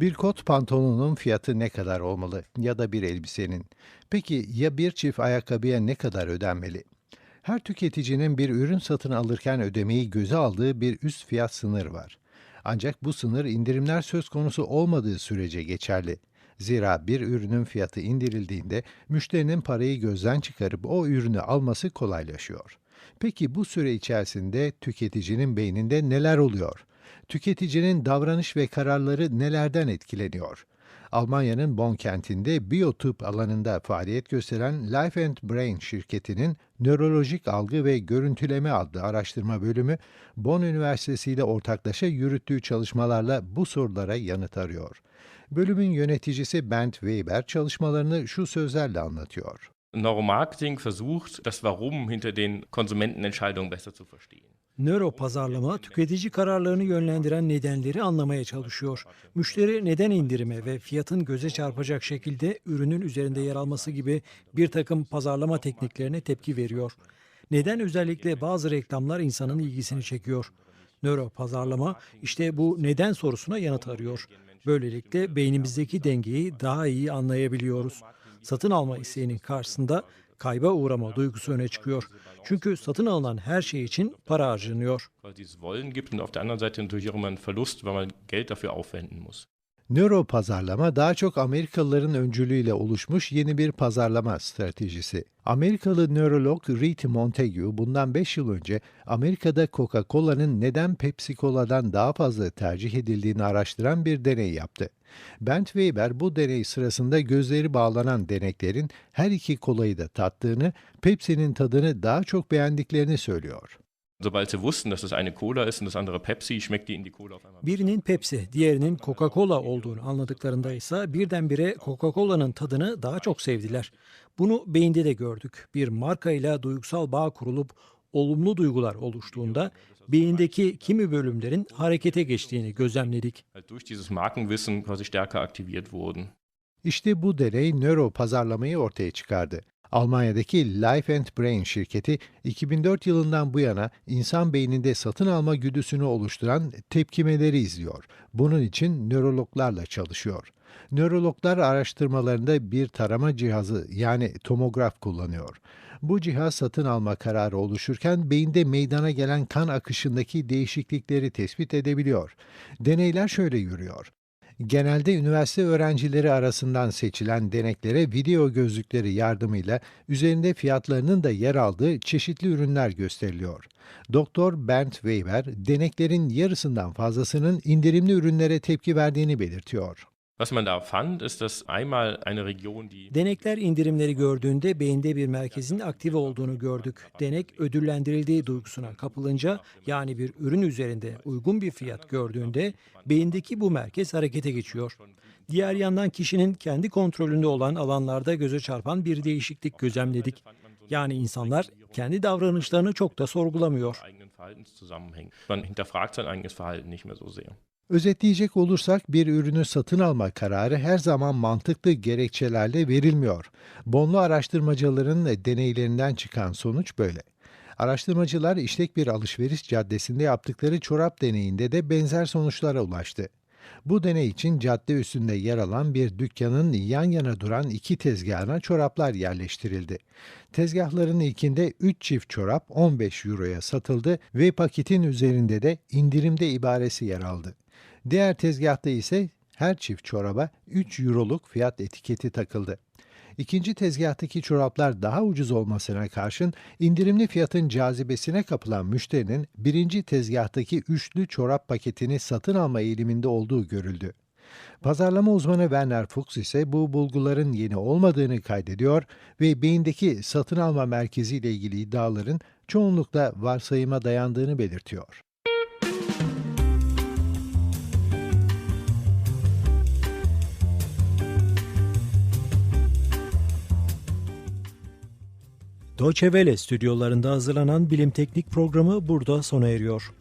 Bir kot pantolonun fiyatı ne kadar olmalı ya da bir elbisenin? Peki ya bir çift ayakkabıya ne kadar ödenmeli? Her tüketicinin bir ürün satın alırken ödemeyi göze aldığı bir üst fiyat sınırı var. Ancak bu sınır indirimler söz konusu olmadığı sürece geçerli. Zira bir ürünün fiyatı indirildiğinde müşterinin parayı gözden çıkarıp o ürünü alması kolaylaşıyor. Peki bu süre içerisinde tüketicinin beyninde neler oluyor? Tüketicinin davranış ve kararları nelerden etkileniyor? Almanya'nın Bonn kentinde biyotıp alanında faaliyet gösteren Life and Brain şirketinin Nörolojik Algı ve Görüntüleme adlı araştırma bölümü Bonn Üniversitesi ile ortaklaşa yürüttüğü çalışmalarla bu sorulara yanıt arıyor. Bölümün yöneticisi Bent Weber çalışmalarını şu sözlerle anlatıyor. Neuromarketing versucht, das Warum hinter den Konsumentenentscheidungen besser zu verstehen. Nöro pazarlama tüketici kararlarını yönlendiren nedenleri anlamaya çalışıyor. Müşteri neden indirime ve fiyatın göze çarpacak şekilde ürünün üzerinde yer alması gibi bir takım pazarlama tekniklerine tepki veriyor. Neden özellikle bazı reklamlar insanın ilgisini çekiyor? Nöro pazarlama işte bu neden sorusuna yanıt arıyor. Böylelikle beynimizdeki dengeyi daha iyi anlayabiliyoruz. Satın alma isteğinin karşısında kayba uğrama duygusu öne çıkıyor. Çünkü satın alınan her şey için para harcanıyor. Nöro pazarlama daha çok Amerikalıların öncülüğüyle oluşmuş yeni bir pazarlama stratejisi. Amerikalı nörolog Reed Montague bundan 5 yıl önce Amerika'da Coca-Cola'nın neden Pepsi Cola'dan daha fazla tercih edildiğini araştıran bir deney yaptı. Bent Weber bu deney sırasında gözleri bağlanan deneklerin her iki kolayı da tattığını, Pepsi'nin tadını daha çok beğendiklerini söylüyor. Sobald sie wussten, dass es eine Cola ist und das andere Pepsi, schmeckte ihnen die Cola auf einmal. Birinin Pepsi, diğerinin Coca-Cola olduğunu anladıklarında ise birdenbire Coca-Cola'nın tadını daha çok sevdiler. Bunu beyinde de gördük. Bir markayla duygusal bağ kurulup olumlu duygular oluştuğunda beyindeki kimi bölümlerin harekete geçtiğini gözlemledik. İşte bu deney nöro pazarlamayı ortaya çıkardı. Almanya'daki Life and Brain şirketi 2004 yılından bu yana insan beyninde satın alma güdüsünü oluşturan tepkimeleri izliyor. Bunun için nörologlarla çalışıyor. Nörologlar araştırmalarında bir tarama cihazı yani tomograf kullanıyor. Bu cihaz satın alma kararı oluşurken beyinde meydana gelen kan akışındaki değişiklikleri tespit edebiliyor. Deneyler şöyle yürüyor. Genelde üniversite öğrencileri arasından seçilen deneklere video gözlükleri yardımıyla üzerinde fiyatlarının da yer aldığı çeşitli ürünler gösteriliyor. Doktor Bernd Weber, deneklerin yarısından fazlasının indirimli ürünlere tepki verdiğini belirtiyor. Was man da fand, ist, dass einmal eine Region, die Denekler indirimleri gördüğünde beyinde bir merkezin aktive olduğunu gördük. Denek ödüllendirildiği duygusuna kapılınca yani bir ürün üzerinde uygun bir fiyat gördüğünde beyindeki bu merkez harekete geçiyor. Diğer yandan kişinin kendi kontrolünde olan alanlarda göze çarpan bir değişiklik gözlemledik. Yani insanlar kendi davranışlarını çok da sorgulamıyor. Man hinterfragt sein eigenes Verhalten nicht mehr so sehr. Özetleyecek olursak bir ürünü satın alma kararı her zaman mantıklı gerekçelerle verilmiyor. Bonlu araştırmacıların deneylerinden çıkan sonuç böyle. Araştırmacılar işlek bir alışveriş caddesinde yaptıkları çorap deneyinde de benzer sonuçlara ulaştı. Bu deney için cadde üstünde yer alan bir dükkanın yan yana duran iki tezgahına çoraplar yerleştirildi. Tezgahların ilkinde 3 çift çorap 15 euroya satıldı ve paketin üzerinde de indirimde ibaresi yer aldı. Diğer tezgahta ise her çift çoraba 3 euroluk fiyat etiketi takıldı. İkinci tezgahtaki çoraplar daha ucuz olmasına karşın indirimli fiyatın cazibesine kapılan müşterinin birinci tezgahtaki üçlü çorap paketini satın alma eğiliminde olduğu görüldü. Pazarlama uzmanı Werner Fuchs ise bu bulguların yeni olmadığını kaydediyor ve beyindeki satın alma merkeziyle ilgili iddiaların çoğunlukla varsayıma dayandığını belirtiyor. Deutsche stüdyolarında hazırlanan bilim teknik programı burada sona eriyor.